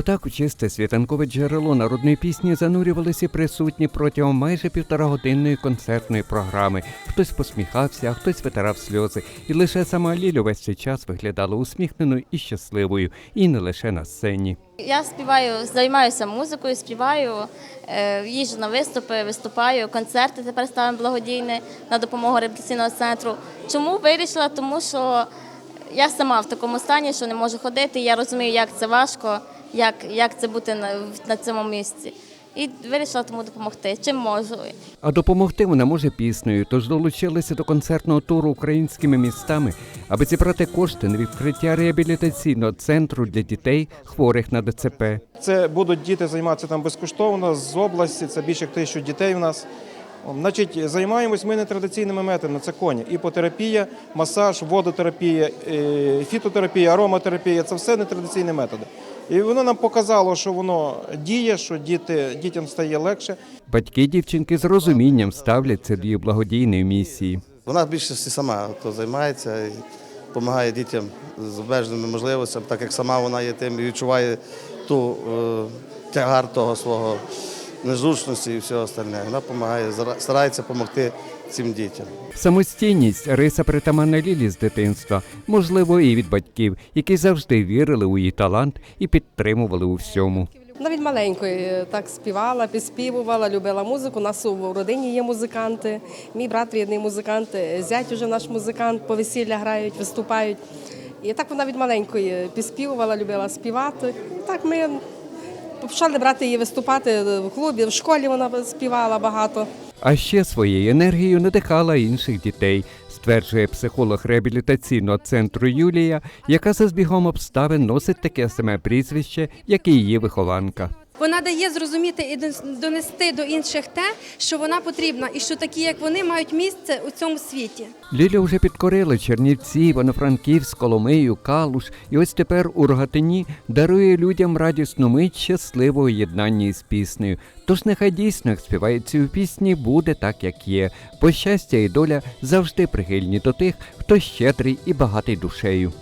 Отак у чисте світанкове джерело народної пісні занурювалися присутні протягом майже півторагодинної концертної програми. Хтось посміхався, а хтось витирав сльози, і лише сама Ліля весь цей час виглядала усміхненою і щасливою, і не лише на сцені. Я співаю, займаюся музикою, співаю, е, їжджу на виступи, виступаю, концерти тепер ставимо благодійні на допомогу реабілітаційного центру. Чому вирішила? Тому що я сама в такому стані, що не можу ходити. Я розумію, як це важко, як, як це бути на, на цьому місці. І вирішила тому допомогти. Чим можу. А допомогти вона може піснею, тож долучилися до концертного туру українськими містами, аби зібрати кошти на відкриття реабілітаційного центру для дітей, хворих на ДЦП. Це будуть діти займатися там безкоштовно з області. Це більше як тисячу дітей у нас. Значить, займаємось ми нетрадиційними методами. Це коні. Іпотерапія, масаж, водотерапія, е, фітотерапія, ароматерапія це все нетрадиційні методи. І воно нам показало, що воно діє, що діти, дітям стає легше. Батьки дівчинки з розумінням ставляться до її благодійної місії. Вона більше сама то займається і допомагає дітям з обмеженими можливостями, так як сама вона є тим і відчуває ту е, тягар того свого незручності і всього остальне. Вона допомагає, старається допомогти цим дітям. Самостійність риса притаманна Лілі з дитинства, можливо, і від батьків, які завжди вірили у її талант і підтримували у всьому. Навіть маленької е, так співала, підспівувала, любила музику. У нас у родині є музиканти. Мій брат рідний музикант, е, зять уже наш музикант, по весілля грають, виступають. І так вона від маленької підспівувала, любила співати. І так ми почали брати її виступати в клубі, в школі вона співала багато. А ще своєю енергією надихала інших дітей, стверджує психолог реабілітаційного центру Юлія, яка за збігом обставин носить таке саме прізвище, як і її вихованка. Вона дає зрозуміти і донести до інших те, що вона потрібна, і що такі, як вони, мають місце у цьому світі. Ліля вже підкорила Чернівці, Івано-Франківськ, Коломию, Калуш, і ось тепер у Рогатині дарує людям радісну мить щасливого єднання із піснею. Тож нехай дійсно, як співається у пісні, буде так, як є, бо щастя і доля завжди прихильні до тих, хто щедрий і багатий душею.